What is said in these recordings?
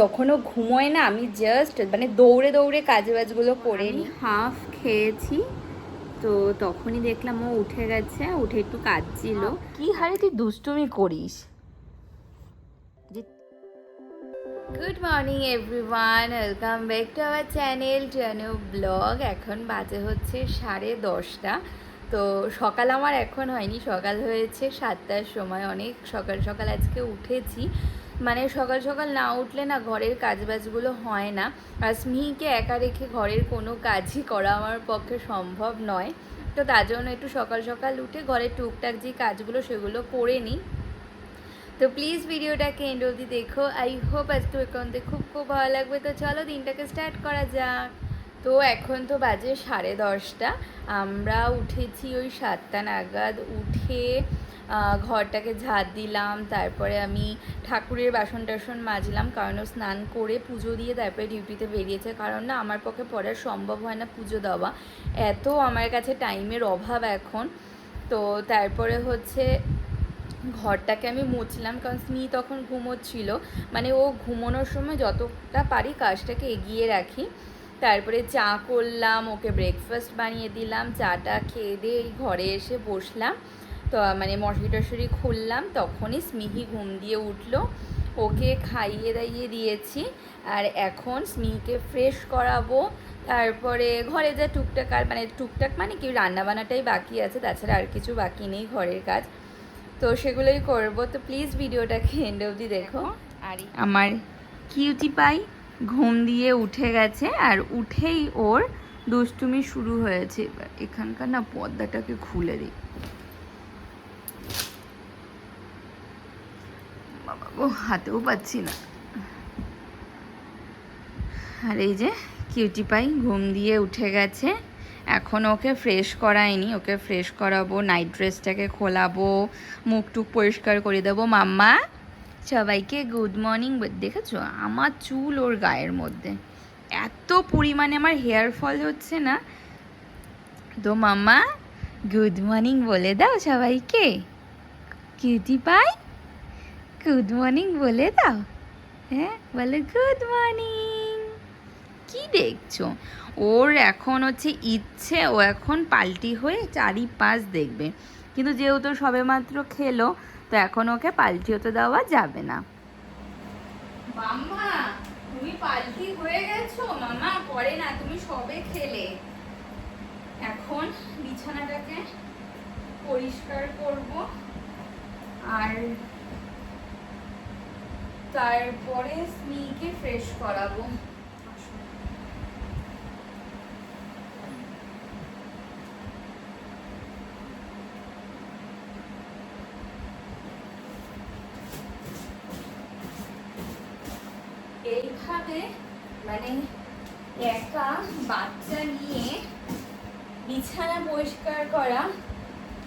যখনও ঘুমোয় না আমি জাস্ট মানে দৌড়ে দৌড়ে কাজ বাজগুলো করে নিই। হাফ খেয়েছি তো তখনই দেখলাম ও উঠে গেছে উঠে একটু কাঁদছিল। কি হারে তুই দুষ্টুমি করিস? Good morning everyone welcome back to our channel to blog এখন বাজে হচ্ছে সাড়ে দশটা। তো সকাল আমার এখন হয়নি সকাল হয়েছে সাতটার সময়। অনেক সকাল সকাল আজকে উঠেছি। মানে সকাল সকাল না উঠলে না ঘরের কাজবাজগুলো হয় না। আর স্মিহিকে একা রেখে ঘরের কোনো কাজই করা আমার পক্ষে সম্ভব নয়। তো তার জন্য একটু সকাল সকাল উঠে ঘরের টুকটাক যে কাজগুলো সেগুলো করে নিই। তো প্লিজ ভিডিওটাকে এন্ড অবধি দেখো। আই হোপ আজকে একান্তে খুব খুব ভালো লাগবে। তো চলো দিনটাকে স্টার্ট করা যাক। তো এখন তো বাজে সাড়ে দশটা। আমরা উঠেছি ওই সাতটা নাগাদ উঠে ঘরটাকে ঝাড় দিলাম, তারপরে আমি ঠাকুরের বাসন টাসন মাজলাম, কারণ ও স্নান করে পুজো দিয়ে তারপরে ডিউটিতে বেরিয়েছে। কারণ না, আমার পক্ষে পড়া সম্ভব হয় না পুজো দেওয়া। এত আমার কাছে টাইমের অভাব এখন। তো তারপরে হচ্ছে ঘরটাকে আমি মুছলাম, কারণ স্মি তখন ঘুমোচ্ছিল। মানে ও ঘুমোনোর সময় যতটা পারি কাজটাকে এগিয়ে রাখি। তারপরে চা করলাম, ওকে ব্রেকফাস্ট বানিয়ে দিলাম, চাটা খেয়ে দিয়ে ঘরে এসে বসলাম। তো মানে মশারি টশারি খুললাম তখনই স্মিহি ঘুম দিয়ে উঠল। ওকে খাইয়ে দাইয়ে দিয়েছি আর এখন স্মিহিকে ফ্রেশ করাবো। তারপরে ঘরে যা টুকটাক আর মানে টুকটাক মানে কি রান্নাবান্নাটাই বাকি আছে তাছাড়া আর কিছু বাকি নেই ঘরের কাজ। তো সেগুলোই করব। তো প্লিজ ভিডিওটাকে এন্ড অবধি দেখো। আর আমার কিউটি পাই ঘুম দিয়ে উঠে গেছে আর উঠেই ওর দুষ্টুমি শুরু হয়েছে। এবার এখানকার না পর্দাটাকে খুলে দিই। গো হাতেও পাচ্ছি না। আর এই যে কিউটি পাই ঘুম দিয়ে উঠে গেছে। এখন ওকে ফ্রেশ করাইনি, ওকে ফ্রেশ করাবো নাইট ড্রেসটাকে খোলাবো মুখ টুক পরিষ্কার করে দেবো। মাম্মা, সবাইকে গুড মর্নিং দেখেছ? আমার চুল ওর গায়ের মধ্যে। এত পরিমাণে আমার হেয়ার ফল হচ্ছে না। তো মাম্মা গুড মর্নিং বলে দাও সবাইকে। কিউটি পাই গুড মর্নিং বলে দাও। হ্যাঁ বলে গুড মর্নিং কি দেখছ? ওর এখন হচ্ছে ইচ্ছে, ও এখন পাল্টি হয়ে চারি পাঁচ দেখবে। কিন্তু যেহেতু সবেমাত্র খেলো, তো এখন ওকে পাল্টি হতে দেওয়া যাবে না। মাম্মা, তুমি পাল্টি হয়ে গেছো? মামা পরে না, তুমি সবে খেলে। এখন বিছানাটাকে পরিষ্কার করব। আর তারপরে স্মিকে ফ্রেশ করাবো। এইভাবে মানে একা বাচ্চা নিয়ে বিছানা পরিষ্কার করা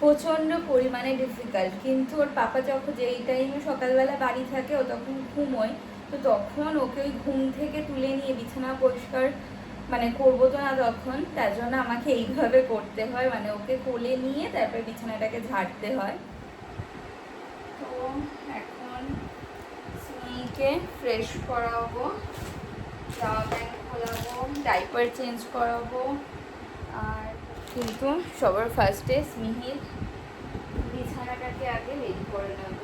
প্রচণ্ড পরিমাণে ডিফিকাল্ট কিন্তু ওর পাপা যখন যেই টাইমে সকালবেলা বাড়ি থাকে, ও তখন ঘুমোয়। তো তখন ওকে ওই ঘুম থেকে তুলে নিয়ে বিছানা পরিষ্কার মানে করব তো না তখন, তার জন্য আমাকে এইভাবে করতে হয়। মানে ওকে কোলে নিয়ে তারপরে বিছানাটাকে ঝাড়তে হয়। তো এখন স্মিকে ফ্রেশ করাবো, জামা প্যান্ট খোলাবো ডাইপার চেঞ্জ করাবো। আর কিন্তু সবার ফার্স্টে স্মিহির বিছানাটাকে আগে রেডি করে নেব।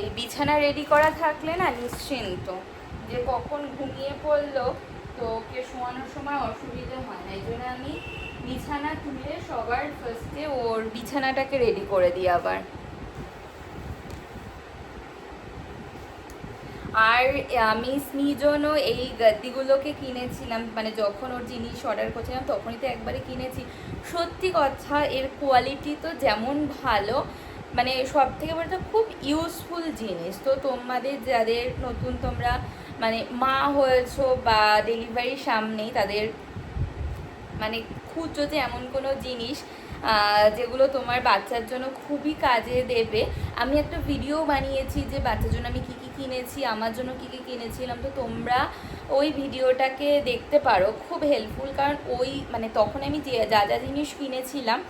এই বিছানা রেডি করা থাকলে না নিশ্চিন্ত যে কখন ঘুমিয়ে পড়ল তো ওকে শোয়ানোর সময় অসুবিধে হয় না। এই জন্য আমি বিছানা তুলে সবার ফার্স্টে ওর বিছানাটাকে রেডি করে দিই আবার। আর আমি স্মির জন্য এই গাদ্দিগুলোকে কিনেছিলাম মানে যখন ওর জিনিস অর্ডার করছিলাম তখনই তো একবারে কিনেছি। সত্যি কথা, এর কোয়ালিটি তো যেমন ভালো মানে সব থেকে বড় তো খুব ইউজফুল জিনিস। তো তোমাদের যাদের নতুন তোমরা মানে মা হয়েছো বা ডেলিভারির সামনেই তাদের মানে খুঁজছো যে এমন কোনো জিনিস যেগুলো তোমার বাচ্চার জন্য খুবই কাজে দেবে। আমি একটা ভিডিও বানিয়েছি যে বাচ্চার জন্য আমি কী কী কিনেছি, আমার জন্য কী কী কিনেছিলাম। তো তোমরা ওই ভিডিওটাকে দেখতে পারো, খুব হেল্পফুল কারণ ওই মানে তখন আমি যে, যা যা জিনিস কিনেছিলাম,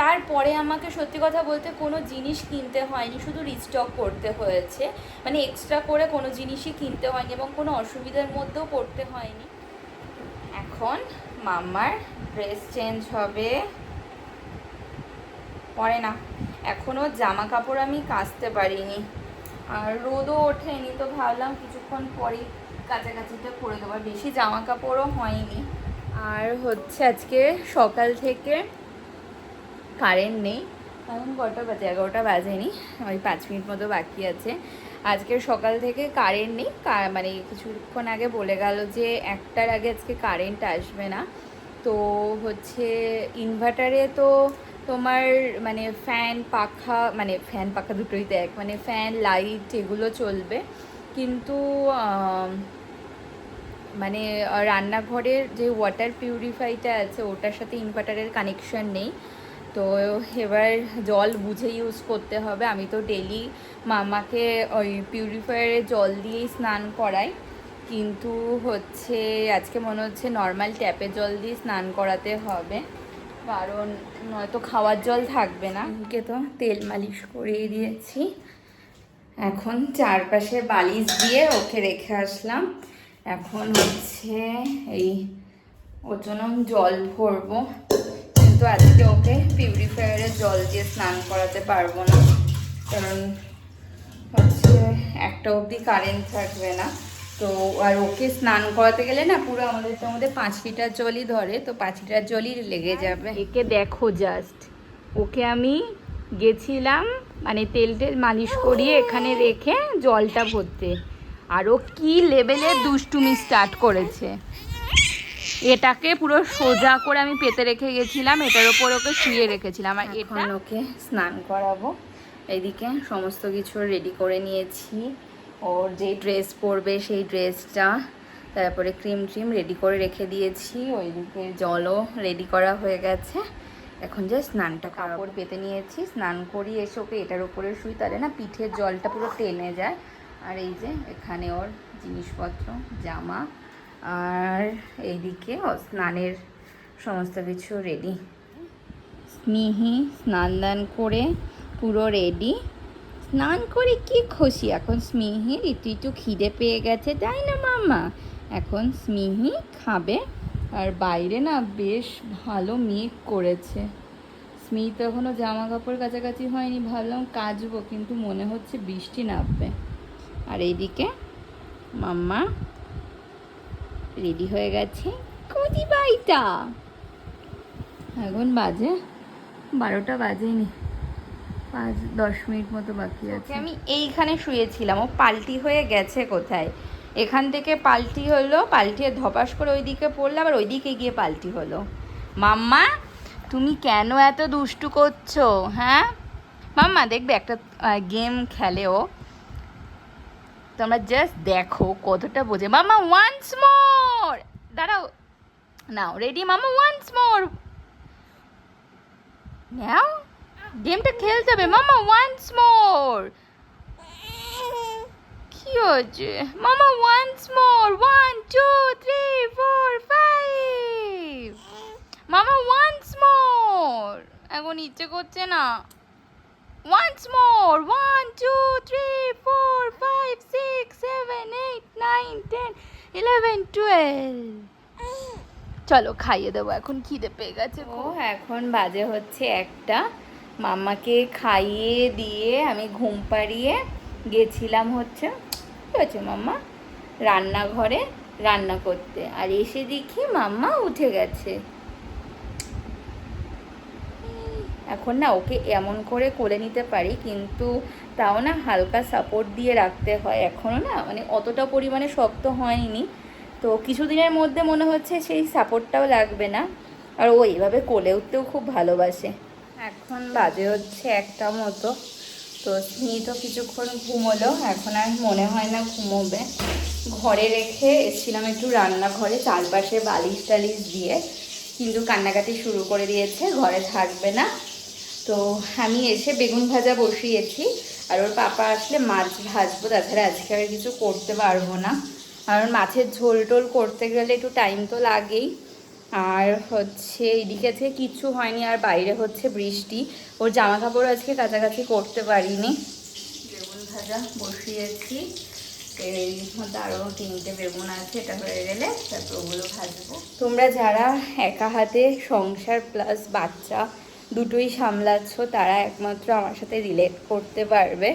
তারপরে আমাকে সত্যি কথা বলতে কোনো জিনিস কিনতে হয়নি, শুধু রিস্টক করতে হয়েছে। মানে এক্সট্রা করে কোনো জিনিসই কিনতে হয়নি এবং কোনো অসুবিধার মধ্যেও পড়তে হয়নি। এখন মামার ড্রেস চেঞ্জ হবে। পরে না। এখনও জামা কাপড় আমি কাচতে পারিনি। আর রোদও ওঠেনি তো ভাবলাম কিছুক্ষণ পরেই কাছাকাছিটা করে দেবো। বেশি জামা কাপড়ও হয়নি। আর হচ্ছে আজকে সকাল থেকে কারেন্ট নেই। এখন কটা বাজে? এগারোটা বাজেনি। ওই পাঁচ মিনিট মতো বাকি আছে। আজকে সকাল থেকে কারেন্ট নেই। মানে কিছুক্ষণ আগে বলে গেল যে একটার আগে আজকে কারেন্ট আসবে না। তো হচ্ছে ইনভার্টারে তো তোমার মানে ফ্যান পাখা মানে ফ্যান পাখা দুটোই দেখ মানে ফ্যান লাইট এগুলো চলবে। কিন্তু মানে রান্নাঘরের যে ওয়াটার পিউরিফাইটা আছে, ওটার সাথে ইনভার্টারের কানেকশন নেই। তো এবার জল বুঝে ইউজ করতে হবে। আমি তো ডেলি মামাকে ওই পিউরিফায়ারের জল দিয়েই স্নান করাই। কিন্তু হচ্ছে, আজকে মনে হচ্ছে নর্মাল ট্যাপের জল দিয়ে স্নান করাতে হবে। কারণ নয়তো খাওয়ার জল থাকবে না। ওকে তো তেল মালিশ করিয়ে দিয়েছি। এখন চারপাশে বালিশ দিয়ে ওকে রেখে আসলাম। এখন হচ্ছে এই ওর জন্য জল ভরবো। কিন্তু আজকে ওকে পিউরিফায়ারের জল দিয়ে স্নান করাতে পারব না। কারণ হচ্ছে একটা অবধি কারেন্ট থাকবে না। তো আর ওকে স্নান করাতে গেলে না পুরো আমাদের তো আমাদের পাঁচ লিটার জলই ধরে তো পাঁচ লিটার জলই লেগে যাবে। একে দেখো জাস্ট ওকে আমি গেছিলাম মানে তেল টেল মালিশ করিয়ে এখানে রেখে জলটা ভরতে। আর ও কী লেভেলের দুষ্টুমি স্টার্ট করেছে। এটাকে পুরো সোজা করে আমি পেতে রেখে গেছিলাম এটার ওপর ওকে শুয়ে রেখেছিলাম। আর এটা ওকে স্নান করাবো। এইদিকে সমস্ত কিছু রেডি করে নিয়েছি। ওর যে ড্রেস পরবে সেই ড্রেসটা তারপরে ক্রিম ট্রিম রেডি করে রেখে দিয়েছি ওইদিকে জলও রেডি করা হয়ে গেছে। এখন যে স্নানটা কাপড় পেতে নিয়েছি, স্নান করি এসে ওকে এটার উপরে শুই, তাহলে না পিঠের জলটা পুরো টেনে যায়। আর এই যে এখানে ওর জিনিসপত্র, জামা, আর এইদিকে স্নানের সমস্ত কিছু রেডি স্নেহি স্নান দান করে পুরো রেডি স্নান করে কি খুশি? এখন স্মিহির একটু একটু খিদে পেয়ে গেছে, তাই না মামা এখন স্মিহি খাবে আর বাইরে না বেশ ভালো মেঘ করেছে। স্মিহি তো এখনও জামা কাপড় কাছাকাছি হয়নি, ভাবলাম কাচবো, কিন্তু মনে হচ্ছে বৃষ্টি নামবে। আর এইদিকে মাম্মা রেডি হয়ে গেছে কুদি বাইটা এখন বাজে বারোটা বাজেনি। পাঁচ দশ মিনিট মতো বাকি আছে। আমি এইখানে শুয়েছিলাম। ও পাল্টি হয়ে গেছে কোথায়? এখান থেকে পাল্টি হলো পাল্টিয়ে ধপাস করে ওইদিকে পড়ল আবার ওইদিকে গিয়ে পাল্টি হলো। মাম্মা তুমি কেন এত দুষ্টু করছ হ্যাঁ? মাম্মা দেখবে একটা গেম খেলে ও। তোমরা জাস্ট দেখো কতটা বোঝে। মামা ওয়ান্স মোর দাঁড়াও। নাও রেডি মামা ওয়ান্স মোর নাও গেমটা খেলতে হবে। মামা ওয়ান্স মোর কি হচ্ছে মামা once more one two three four five মামা ওয়ান্স মোর এখন ইচ্ছে করছে না। Once more. One, two, three, four, five, six, seven, eight, nine, ten, eleven, twelve. চলো খাইয়ে দেবো। এখন খিদে পেয়ে গেছে ও এখন বাজে হচ্ছে একটা। মাম্মাকে খাইয়ে দিয়ে আমি ঘুম পাড়িয়ে গেছিলাম হচ্ছে, কি হচ্ছে মাম্মা? রান্নাঘরে রান্না করতে। আর এসে দেখি মাম্মা উঠে গেছে। এখন না ওকে এমন করে কোলে নিতে পারি, কিন্তু তাও না হালকা সাপোর্ট দিয়ে রাখতে হয়। এখনও না মানে অতটা পরিমাণে শক্ত হয়নি। তো কিছুদিনের মধ্যে মনে হচ্ছে সেই সাপোর্টটাও লাগবে না। আর ও এইভাবে কোলে উঠতেও খুব ভালোবাসে। এখন বাজে হচ্ছে একটা মতো। তো স্নি তো কিছুক্ষণ ঘুমোলো, এখন আর মনে হয় না ঘুমোবে। ঘরে রেখে এসেছিলাম একটু রান্নাঘরে, চারপাশে বালিশ টালিশ দিয়ে। কিন্তু কান্নাকাটি শুরু করে দিয়েছে, ঘরে থাকবে না। তো আমি এসে বেগুন ভাজা বসিয়েছি, আর ওর পাপা আসলে মাছ ভাজবো তাছাড়া আজকে আর কিছু করতে পারব না। কারণ মাছের ঝোল টোল করতে গেলে একটু টাইম তো লাগেই। আর হচ্ছে এইদিকে আজকে কিচ্ছু হয়নি, আর বাইরে হচ্ছে বৃষ্টি। ওর জামা কাপড় আজকে কাছাকাছি করতে পারিনি। বেগুন ভাজা বসিয়েছি। তিনটে বেগুন আছে, এটা হয়ে গেলে তারপর ওগুলো ভাজবো। তোমরা যারা একা হাতে সংসার প্লাস বাচ্চা দুটোই সামলাচ্ছ, তারা একমাত্র আমার সাথে রিলেট করতে পারবে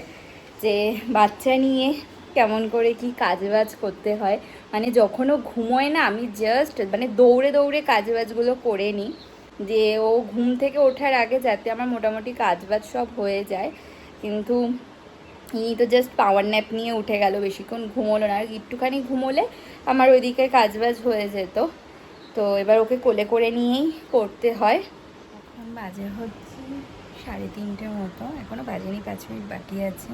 যে বাচ্চা নিয়ে কেমন করে কি কাজবাজ করতে হয়। মানে যখনও ঘুমোয় না, আমি জাস্ট মানে দৌড়ে দৌড়ে কাজবাজগুলো করে নিই। যে ও ঘুম থেকে ওঠার আগে যাতে আমার মোটামুটি কাজবাজ সব হয়ে যায়। কিন্তু ইনি তো জাস্ট পাওয়ার ন্যাপ নিয়ে উঠে গেল, বেশিক্ষণ ঘুমোলো না। আর একটুখানি ঘুমোলে আমার ওইদিকে কাজবাজ হয়ে যেত। তো এবার ওকে কোলে করে নিয়েই করতে হয়। এখন বাজে হচ্ছে সাড়ে তিনটে মতো। এখনও বাজেনি, পাঁচ মিনিট বাকি আছে।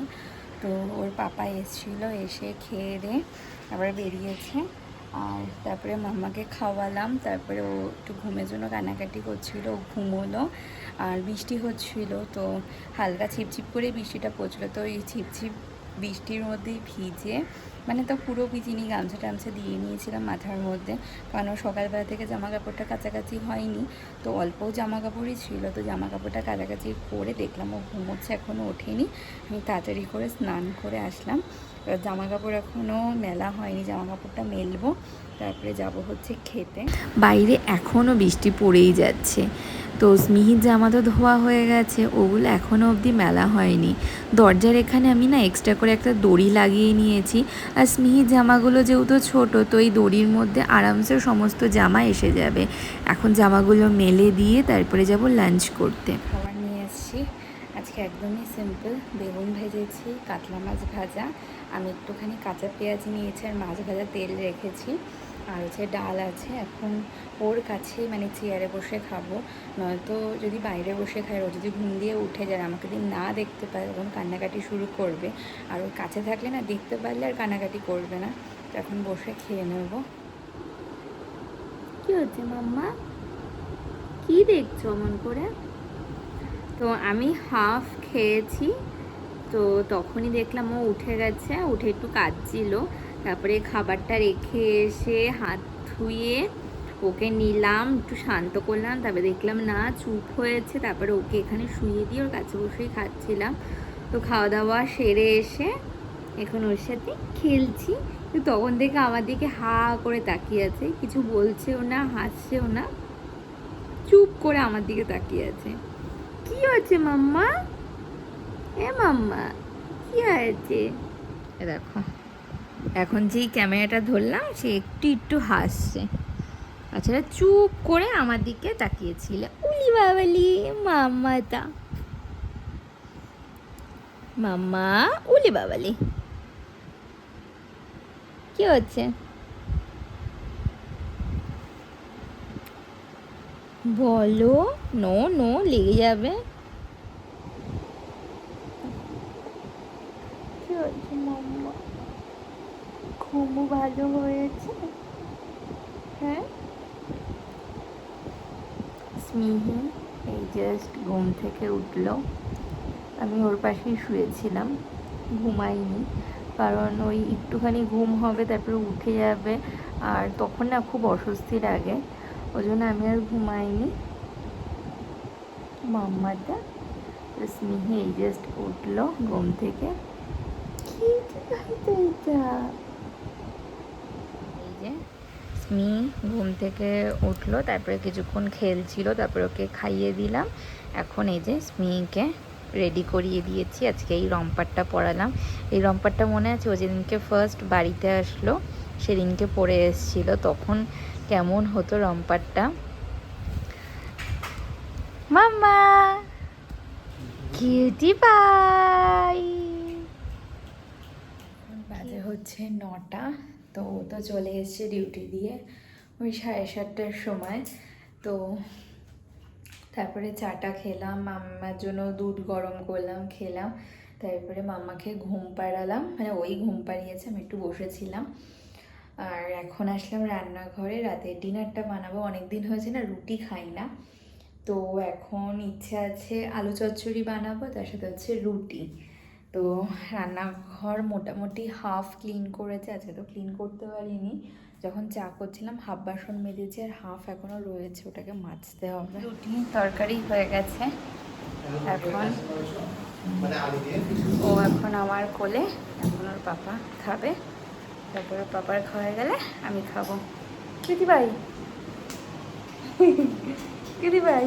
তো ওর পাপা এসেছিল, এসে খেয়ে দিয়ে আবার বেরিয়েছে। আর তারপরে মাম্মাকে খাওয়ালাম, তারপরে ও একটু ঘুমের জন্য কান্নাকাটি করছিল ঘুমোলো। আর বৃষ্টি হচ্ছিল, তো হালকা ছিপছিপ করে বৃষ্টিটা পড়ছিলো, তো এই ছিপছিপ বৃষ্টির মধ্যেই ভিজে মানে তো পুরো ভিজিনি, গামছা টামছে দিয়ে নিয়েছিলাম মাথার মধ্যে। কারণ সকালবেলা থেকে জামা কাপড়টা কাছাকাছি হয়নি, তো অল্প জামা কাপড়ই ছিল, তো জামা কাপড়টা কাছাকাছি করে দেখলাম ও ঘুমোচ্ছে এখনও ওঠেনি। আমি তাড়াতাড়ি করে স্নান করে আসলাম। জামা কাপড় এখনও মেলা হয়নি জামা কাপড়টা মেলবো। তারপরে যাব হচ্ছে খেতে। বাইরে এখনও বৃষ্টি পড়েই যাচ্ছে। তো স্মিহির জামা তো ধোয়া হয়ে গেছে ওগুলো এখনও অবধি মেলা হয়নি। দরজার এখানে আমি না এক্সট্রা করে একটা দড়ি লাগিয়ে নিয়েছি। আর স্মিহির জামাগুলো যেহেতু ছোট তো এই দড়ির মধ্যে আরামসে সমস্ত জামা এসে যাবে। এখন জামাগুলো মেলে দিয়ে তারপরে যাব লাঞ্চ করতে। খাবার নিয়ে এসেছি আজকে একদমই সিম্পল বেগুন ভেজেছি কাতলা মাছ ভাজা আমি একটুখানি কাঁচা পেঁয়াজ নিয়েছি আর মাছ ভাজা তেল রেখেছি। আর হচ্ছে ডাল আছে, এখন ওর কাছে মানে চেয়ারে বসে খাব। নয়তো যদি বাইরে বসে খাই ও যদি ঘুম দিয়ে উঠে যায়, আমাকে যদি না দেখতে পায়, তখন কান্নাকাটি শুরু করবে। আর ওর কাছে থাকলে না দেখতে পারলে আর কান্নাকাটি করবে না। তো এখন বসে খেয়ে নেব। কি হচ্ছে মাম্মা? কি দেখছ অমন করে? তো আমি হাফ খেয়েছি। তো তখনই দেখলাম ও উঠে গেছে, উঠে একটু কাঁদছিল। তারপরে খাবারটা রেখে এসে হাত ধুয়ে ওকে নিলাম, একটু শান্ত করলাম, তারপরে দেখলাম না, চুপ হয়েছে। তারপরে ওকে এখানে শুয়ে দিয়ে ওর কাছে বসেই খাচ্ছিলাম। তো খাওয়া দাওয়া সেরে এসে এখন ওর সাথে খেলছি। তো তখন থেকে আমার দিকে হা করে তাকিয়ে আছে, কিছু বলছেও না, হাসছেও না, চুপ করে আমার দিকে তাকিয়ে আছে। কি হয়েছে মাম্মা? মাম্মা, কি হয়েছে? দেখো, এখন যেই ক্যামেরাটা ধরলাম, সে একটু একটু হাসছে। তাছাড়া চুপ করে আমার দিকে তাকিয়েছিল। উলি বাবালি মাম্মাটা মাম্মা, উলি বাবালি। কি হচ্ছে? বলো, নো নো, লেগে যাবে কি হচ্ছে মাম্মা ঘুমও ভালো হয়েছে? হ্যাঁ? স্মিহি এই জাস্ট ঘুম থেকে উঠল। আমি ওর পাশেই শুয়েছিলাম ঘুমাইনি। কারণ ওই একটুখানি ঘুম হবে তারপরে উঠে যাবে আর তখন না খুব অস্বস্তি লাগে। ওই জন্য আমি আর ঘুমাইনি। মাম্মাটা স্নেহে এই জাস্ট উঠল ঘুম থেকে। কি এটা? স্মি ঘুম থেকে উঠল, তারপরে কিছুক্ষণ খেলছিল, তারপরে ওকে খাইয়ে দিলাম। এখন এই যে স্মিকে রেডি করিয়ে দিয়েছি, আজকে এই রম্পারটা পরালাম। এই রম্পারটা মনে আছে, ও যেদিনকে ফার্স্ট বাড়িতে আসলো, সেদিনকে পরে এসছিল। তখন কেমন হতো রম্পারটা? মাম্মা! কিউটি পাই বাজে হচ্ছে নটা। তো ও তো চলে এসছে ডিউটি দিয়ে ওই সাড়ে সাতটার সময়। তো তারপরে চাটা খেলাম, মাম্মার জন্য দুধ গরম করলাম, খেলাম। তারপরে মাম্মাকে ঘুম পাড়ালাম মানে ওই ঘুম পাড়িয়েছে, আমি একটু বসেছিলাম। আর এখন আসলাম রান্নাঘরে, রাতের ডিনারটা বানাবো অনেক দিন হয়েছে না, রুটি খাই না। তো এখন ইচ্ছে আছে আলু চচ্চড়ি বানাবো, তার সাথে হচ্ছে রুটি। তো রান্নাঘর মোটামুটি হাফ ক্লিন করেছে আজকে তো ক্লিন করতে পারিনি। যখন চা করছিলাম হাফ বাসন মেজেছি আর হাফ এখনও রয়েছে, ওটাকে মাজতে হবে। রুটি, তরকারি হয়ে গেছে। এখন ও এখন আমার কোলে, এখন ওর পাপা খাবে। তারপরে পাপার খাওয়া গেলে আমি খাব। কিদি ভাই? কিদি ভাই?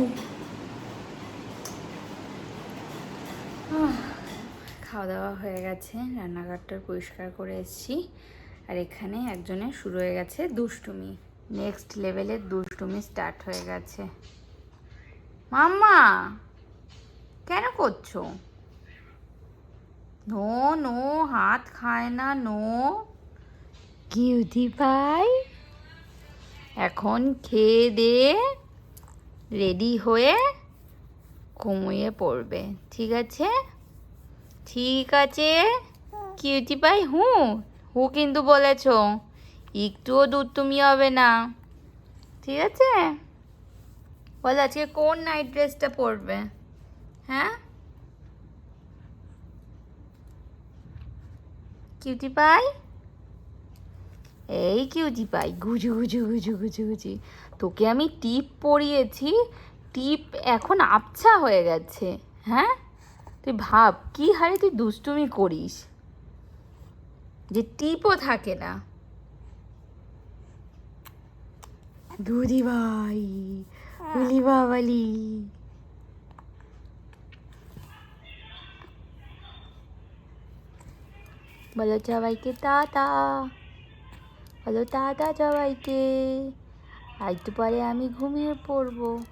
খাওয়া দাওয়া হয়ে গেছে রান্নাঘরটা পরিষ্কার করে এসেছি। আর এখানে একজনের শুরু হয়ে গেছে দুষ্টুমি। নেক্সট লেভেলের দুষ্টুমি স্টার্ট হয়ে গেছে। মাম্মা কেন করছ? নো নো হাত খায় না নো। Cutie pie? এখন খেয়ে দে রেডি হয়ে ঘুমিয়ে পড়বে ঠিক আছে? ঠিক আছে। কিউটি পাই, হু হু কিন্তু বলেছ। একটুও দুধ তুমি হবে না। ঠিক আছে? বল, আজকে কোন নাইট ড্রেসটা পরবে? হ্যাঁ? Cutie pie? এই কিউটি পাই, গুজু গুজু গুজু গুজু গুজু। তোকে আমি টিপ পরিয়েছি। টিপ এখন আবছা হয়ে গেছে। হ্যাঁ? তুই ভাব, কি হারে তুই দুষ্টুমি করিস? যে টিপও থাকে না। দুদি ভাই, উলি বলো সবাইকে টাটা। বলো টাটা সবাইকে। আর একটু পরে আমি ঘুমিয়ে পড়ব।